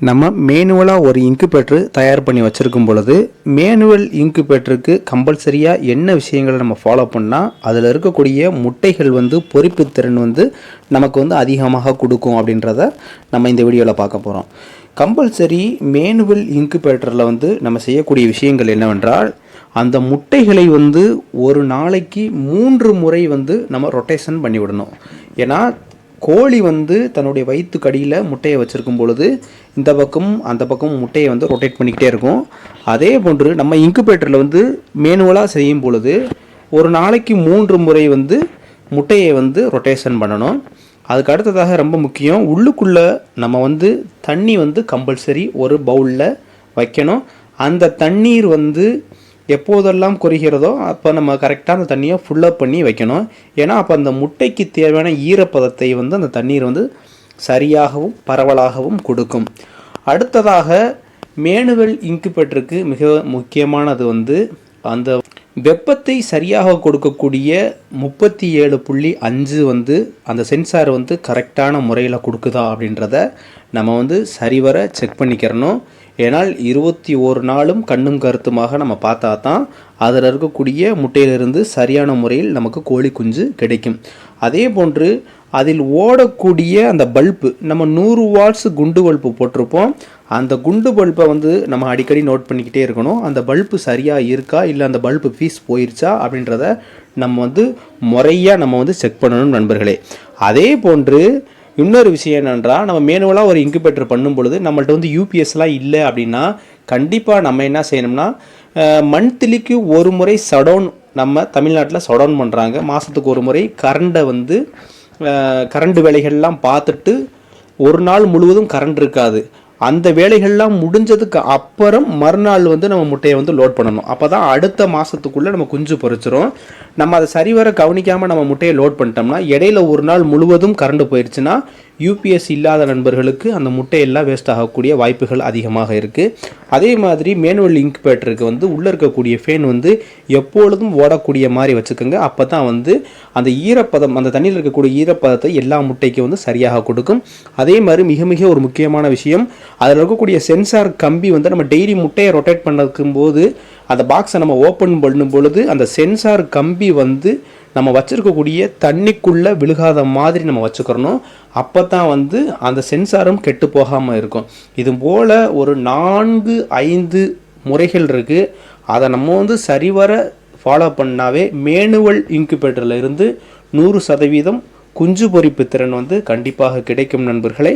நம்ம மேனுவலாக ஒரு இன்குபேட்டர் தயார் பண்ணி வச்சுருக்கும் பொழுது மேனுவல் இன்குபேட்டருக்கு கம்பல்சரியாக என்ன விஷயங்களை நம்ம ஃபாலோ பண்ணால் அதில் இருக்கக்கூடிய முட்டைகள் வந்து பொறிப்பு திறன் வந்து நமக்கு வந்து அதிகமாக கொடுக்கும் அப்படின்றத நம்ம இந்த வீடியோவில் பார்க்க போகிறோம் கம்பல்சரி மேனுவல் இன்குபேட்டரில் வந்து நம்ம செய்யக்கூடிய விஷயங்கள் என்னவென்றால் அந்த முட்டைகளை வந்து ஒரு நாளைக்கு மூன்று முறை வந்து நம்ம ரொட்டேஷன் பண்ணி விடணும். ஏன்னா கோழி வந்து தன்னுடைய வயிற்று கடியில் முட்டையை வச்சுருக்கும் பொழுது இந்த பக்கம் அந்த பக்கம் முட்டையை வந்து ரொட்டேட் பண்ணிக்கிட்டே இருக்கும். அதே போன்று நம்ம இன்குபேட்டரில் வந்து மேனுவலாக செய்யும் பொழுது ஒரு நாளைக்கு மூன்று முறை வந்து முட்டையை வந்து ரொட்டேஷன் பண்ணணும். அதுக்கு அடுத்ததாக ரொம்ப முக்கியம் உள்ளுக்குள்ளே நம்ம வந்து தண்ணி வந்து கம்பல்சரி ஒரு பவுலில் வைக்கணும். அந்த தண்ணீர் வந்து எப்போதெல்லாம் குறைகிறதோ அப்போ நம்ம கரெக்டாக அந்த தண்ணியை ஃபுல்லப் பண்ணி வைக்கணும். ஏன்னா அப்போ அந்த முட்டைக்கு தேவையான ஈரப்பதத்தை வந்து அந்த தண்ணீர் வந்து சரியாகவும் பரவலாகவும் கொடுக்கும். அடுத்ததாக மேனுவல் இன்குபேட்டருக்கு மிக முக்கியமானது வந்து அந்த வெப்பத்தை சரியாக கொடுக்கக்கூடிய முப்பத்தி ஏழு புள்ளி அஞ்சு வந்து அந்த சென்சார் வந்து கரெக்டான முறையில் கொடுக்குதா அப்படின்றத நம்ம வந்து சரிவர செக் பண்ணிக்கிறணும். ஏன்னால் இருபத்தி ஒரு நாளும் கண்ணும் கருத்துமாக நம்ம பார்த்தா தான் அதில் இருக்கக்கூடிய முட்டையிலிருந்து சரியான முறையில் நமக்கு கோழி குஞ்சு கிடைக்கும். அதே போன்று அதில் ஓடக்கூடிய அந்த பல்பு நம்ம நூறு வாட்ஸ் குண்டு பல்பு போட்டிருப்போம். அந்த குண்டு பல்பை வந்து நம்ம அடிக்கடி நோட் பண்ணிக்கிட்டே இருக்கணும். அந்த பல்பு சரியாக இருக்கா இல்லை அந்த பல்பு ஃபீஸ் போயிருச்சா அப்படின்றத நம்ம வந்து முறையாக நம்ம வந்து செக் பண்ணணும் நண்பர்களே. அதே போன்று இன்னொரு விஷயம் என்னென்றால் நம்ம மேனுவலாக ஒரு இன்குபேட்டர் பண்ணும் பொழுது நம்மள்ட்ட வந்து யூபிஎஸ்லாம் இல்லை அப்படின்னா கண்டிப்பாக நம்ம என்ன செய்யணும்னா மந்த்லிக்கு ஒரு முறை சடவுன் நம்ம தமிழ்நாட்டில் சடவுன் பண்ணுறாங்க மாதத்துக்கு ஒரு முறை கரண்டை வந்து கரண்ட் வேலைகள்லாம் பார்த்துட்டு ஒரு நாள் முழுவதும் கரண்ட் இருக்காது. அந்த வேலைகள்லாம் முடிஞ்சதுக்கு அப்புறம் மறுநாள் வந்து நம்ம முட்டையை வந்து லோட் பண்ணணும். அப்போ தான் அடுத்த மாதத்துக்குள்ளே நம்ம குஞ்சு பொறிச்சிரும் நம்ம அதை சரிவர கவனிக்காமல் நம்ம முட்டையை லோட் பண்ணிட்டோம்னா இடையில ஒரு நாள் முழுவதும் கரண்ட் போயிடுச்சுன்னா யூபிஎஸ் இல்லாத நண்பர்களுக்கு அந்த முட்டையெல்லாம் வேஸ்ட் ஆகக்கூடிய வாய்ப்புகள் அதிகமாக இருக்குது அதே மாதிரி மேனுவல் இன்குபேட்டருக்கு வந்து உள்ளே இருக்கக்கூடிய ஃபேன் வந்து எப்பொழுதும் ஓடக்கூடிய மாதிரி வச்சுக்கோங்க. அப்போ தான் வந்து அந்த ஈரப்பதம் அந்த தண்ணியில் இருக்கக்கூடிய ஈரப்பதத்தை எல்லா முட்டைக்கும் வந்து சரியாக கொடுக்கும். அதே மாதிரி மிக மிக ஒரு முக்கியமான விஷயம் அதில் இருக்கக்கூடிய சென்சார் கம்பி வந்து நம்ம டெய்லி முட்டையை ரொட்டேட் பண்ணிருக்கும் போது அந்த பாக்ஸை நம்ம ஓப்பன் பண்ணும் பொழுது அந்த சென்சார் கம்பி வந்து நம்ம வச்சுருக்கக்கூடிய தண்ணிக்குள்ளே விழுகாத மாதிரி நம்ம வச்சுக்கிறணும். அப்போ தான் வந்து அந்த சென்சாரும் கெட்டு போகாமல் இருக்கும். இது போல் ஒரு நான்கு ஐந்து முறைகள் இருக்குது அதை நம்ம வந்து சரிவர ஃபாலோ பண்ணாவே மேனுவல் இன்குபேட்டரில் இருந்து நூறு சதவீதம் குஞ்சு பொறிப்பு திறன் வந்து கண்டிப்பாக கிடைக்கும் நண்பர்களே.